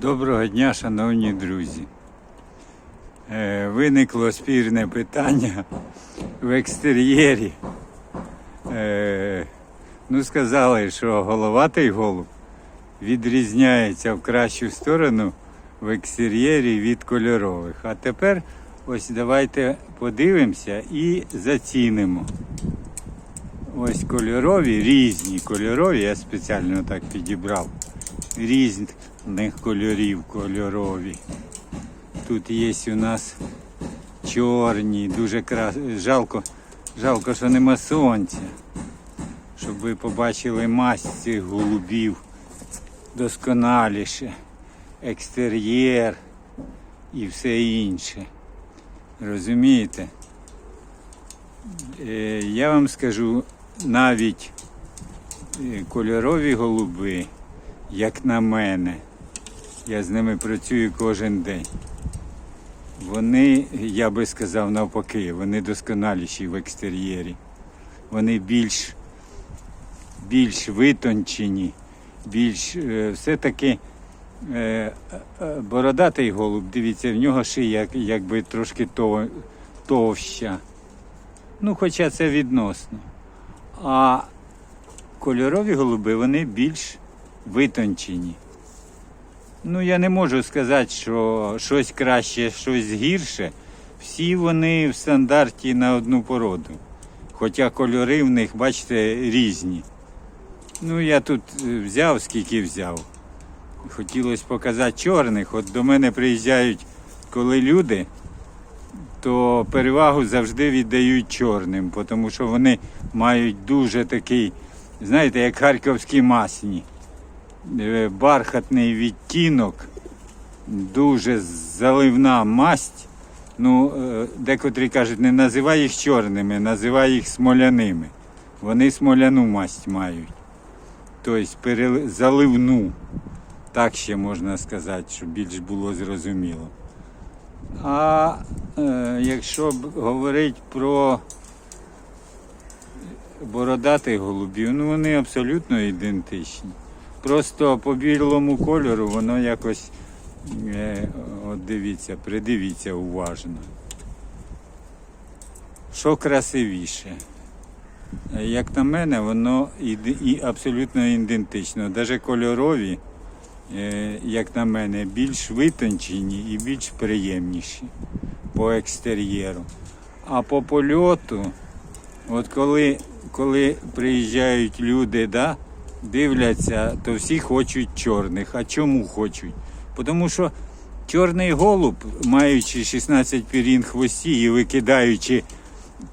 Доброго дня, шановні друзі. Е, Виникло спірне питання в екстер'єрі. Е, Ну, сказали, що головатий голуб відрізняється в кращу сторону в екстер'єрі від кольорових. А тепер ось давайте подивимося і зацінимо. Ось кольорові, різні кольорові, я спеціально так підібрав. Різних кольорів кольорові. Тут є у нас чорні, дуже крас... жалко, жалко, що нема сонця. Щоб ви побачили масть цих голубів досконаліше, екстер'єр і все інше. Розумієте? Е, Я вам скажу, навіть е, кольорові голуби, як на мене, я з ними працюю кожен день. Вони, я би сказав, навпаки, вони досконаліші в екстер'єрі. Вони більш, більш витончені, більш е, все-таки е, е, бородатий голуб, дивіться, в нього шия якби трошки тов, товща. Ну, хоча це відносно. А кольорові голуби вони більш витончені. Ну, я не можу сказати, що щось краще, щось гірше. Всі вони в стандарті на одну породу. Хоча кольори в них, бачите, різні. Ну, я тут е, взяв, скільки взяв. Хотілося показати чорних. От до мене приїжджають, коли люди, то перевагу завжди віддають чорним, тому що вони мають дуже такий, знаєте, як харківські масні. Е, бархатний відтінок, дуже заливна масть. Ну, е, декотрі кажуть, не називай їх чорними, називай їх смоляними. Вони смоляну масть мають. Тобто заливну. Так ще можна сказати, щоб більш було зрозуміло. А е, якщо говорити про бородатих голубів, ну вони абсолютно ідентичні. Просто по білому кольору воно якось, е, от дивіться, придивіться уважно. Що красивіше? Е, Як на мене, воно іде- і абсолютно ідентично. Навіть кольорові, е, як на мене, більш витончені і більш приємніші по екстер'єру. А по польоту, от коли, коли приїжджають люди, да, дивляться, то всі хочуть чорних. А чому хочуть? Тому що чорний голуб, маючи 16 пірін хвості і викидаючи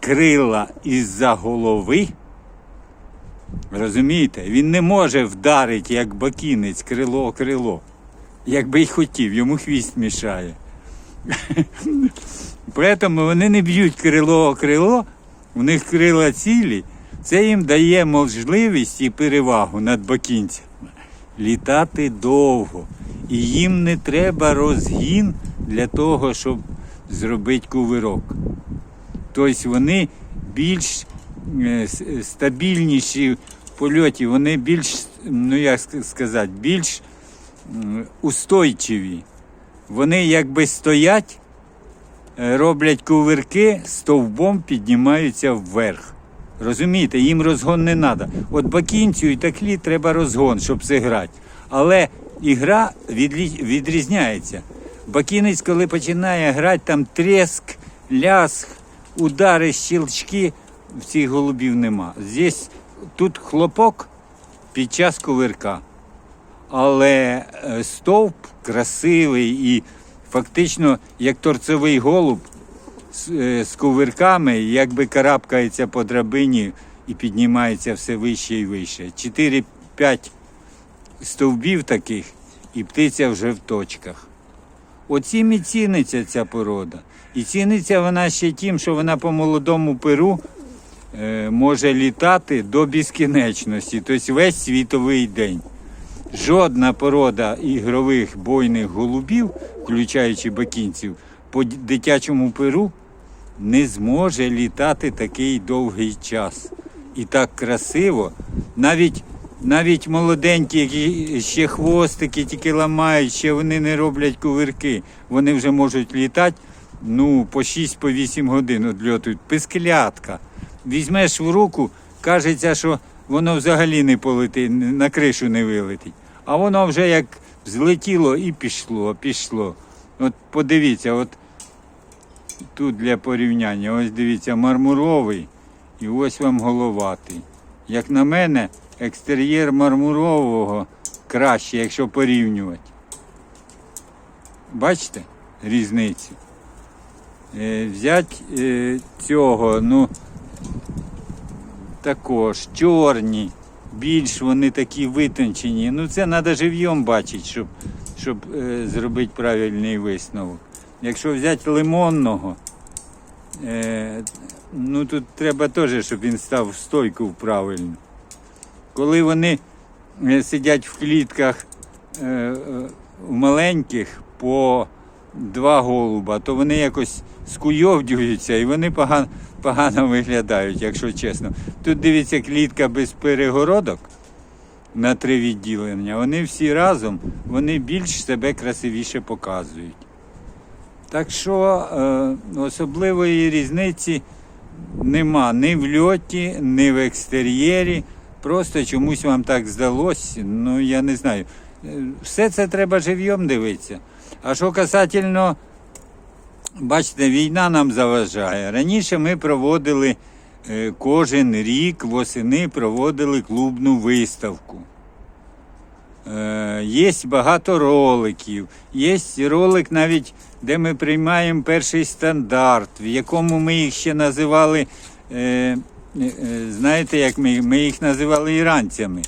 крила із-за голови, розумієте, він не може вдарити, як бакінець, крило крило. Якби й хотів, йому хвіст мішає. Тому вони не б'ють крило крило, у них крила цілі. Це їм дає можливість і перевагу над бакінцями літати довго. І їм не треба розгін для того, щоб зробити кувирок. Тобто вони більш е, стабільніші в польоті, вони більш, ну як сказати, більш устойчиві. Вони якби стоять, е, роблять кувирки, стовбом піднімаються вверх. Розумієте, їм розгон не треба. От бакінцю і таклі треба розгон, щоб зіграти. Але ігра відрізняється. Бакінець, коли починає грати, там треск, ляск, удари, щелчки, в цих голубів нема. Здесь тут хлопок під час кувирка. Але е, стовп красивий і фактично як торцевий голуб з, е, кувирками, якби карабкається по драбині і піднімається все вище і вище. 4-5 стовбів таких, і птиця вже в точках. Оцім і ціниться ця порода. І ціниться вона ще тим, що вона по молодому перу е, може літати до безкінечності, тобто весь світовий день. Жодна порода ігрових бойних голубів, включаючи бакінців, по дитячому перу не зможе літати такий довгий час. І так красиво. Навіть навіть молоденькі, які ще хвостики тільки ламають, ще вони не роблять кувирки. Вони вже можуть літати ну, по 6-8 годин одльотують. Пискелятка. Візьмеш в руку, кажеться, що воно взагалі не полетить, на кришу не вилетить. А воно вже як злетіло і пішло, пішло. От подивіться, от тут для порівняння, ось дивіться, мармуровий і ось вам головатий. Як на мене, екстер'єр мармурового краще, якщо порівнювати. Бачите різницю? Е, взять е, цього, ну, також чорні, більш вони такі витончені. Ну, це треба живьом бачити, щоб, щоб е, зробити правильний висновок. Якщо взяти лимонного, е, ну тут треба теж, щоб він став в стойку правильно. Коли вони е, сидять в клітках е, е, в маленьких по два голуба, то вони якось скуйовдюються і вони погано, погано виглядають, якщо чесно. Тут дивіться клітка без перегородок на три відділення. Вони всі разом вони більш себе красивіше показують. Так що е, особливої різниці нема ні в льоті, ні в екстер'єрі. Просто чомусь вам так здалось. Ну я не знаю. Е, Все це треба живьом дивитися. А що касательно, бачите, війна нам заважає. Раніше ми проводили е, кожен рік восени проводили клубну виставку. Е, Є багато роликів. Є ролик навіть, де ми приймаємо перший стандарт, в якому ми їх ще називали, е, е, знаєте, як ми, ми їх називали іранцями.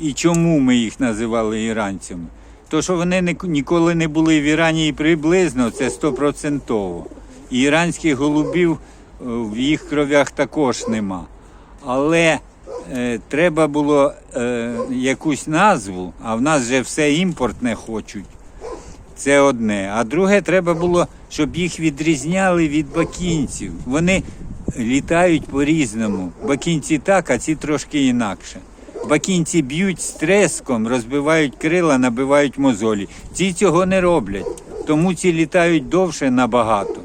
І чому ми їх називали іранцями? То, що вони ні- ніколи не були в Ірані і приблизно, це стопроцентово. І іранських голубів в їх кровях також нема. Але треба було е, якусь назву, а в нас же все імпортне хочуть. Це одне. А друге, треба було, щоб їх відрізняли від бакінців. Вони літають по-різному. Бакінці так, а ці трошки інакше. Бакінці б'ють з треском, розбивають крила, набивають мозолі. Ці цього не роблять. Тому ці літають довше набагато,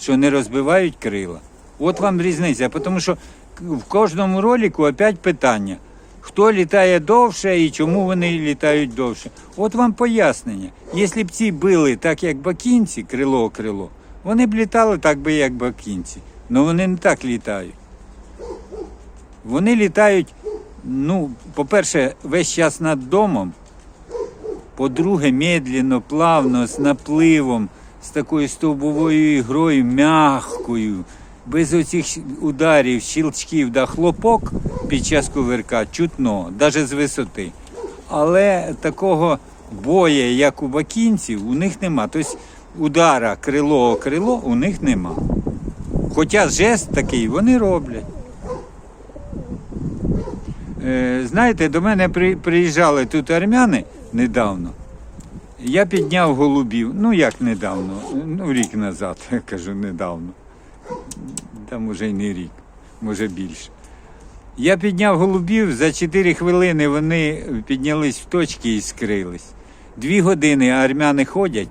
що не розбивають крила. От вам різниця, тому що в кожному ролику опять питання. Хто літає довше і чому вони літають довше? От вам пояснення. Якщо б ці били так, як бакінці, крило крило, вони б літали так би, як бакінці. Але вони не так літають. Вони літають, ну, по-перше, весь час над домом. По-друге, медленно, плавно, з напливом, з такою стовбовою ігрою, м'якою, без оцих ударів, щелчків, да хлопок під час кувирка чутно, навіть з висоти. Але такого боя, як у бакінців, у них нема. Тобто удара крило о крило у них нема. Хоча жест такий вони роблять. Е, знаєте, до мене при, приїжджали тут армяни недавно. Я підняв голубів. Ну як недавно? Ну, рік назад, я кажу, недавно. Там уже й не рік, може більше. Я підняв голубів, за 4 хвилини вони піднялись в точки і скрились. Дві години армяни ходять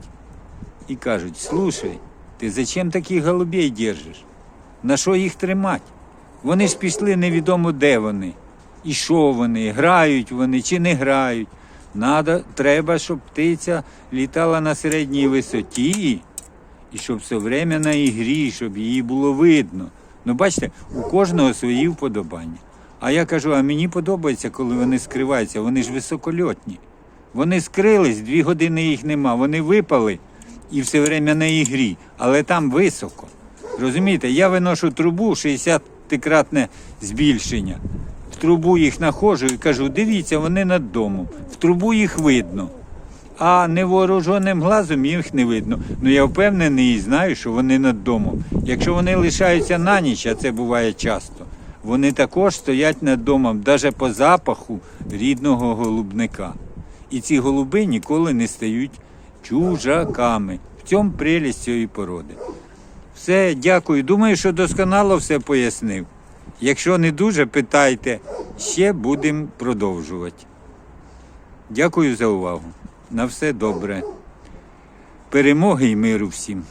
і кажуть: слушай, ти зачем таких голубей держиш? На що їх тримати? Вони ж пішли невідомо де вони. І що вони, грають вони чи не грають. Надо, треба, щоб птиця літала на середній висоті, і щоб все время на ігрі, щоб її було видно. Ну, бачите, у кожного свої вподобання. А я кажу, а мені подобається, коли вони скриваються, вони ж високольотні. Вони скрились, дві години їх нема, вони випали і все время на ігрі, але там високо. Розумієте, я виношу трубу 60-кратне збільшення. В трубу їх находжу і кажу, дивіться, вони над домом. В трубу їх видно. А невооруженим глазом їх не видно. Ну я впевнений і знаю, що вони над домом. Якщо вони лишаються на ніч, а це буває часто, вони також стоять над домом, навіть по запаху рідного голубника. І ці голуби ніколи не стають чужаками. В цьому прелість цієї породи. Все, дякую. Думаю, що досконало все пояснив. Якщо не дуже, питайте, ще будемо продовжувати. Дякую за увагу. На все добре. Перемоги і миру всім.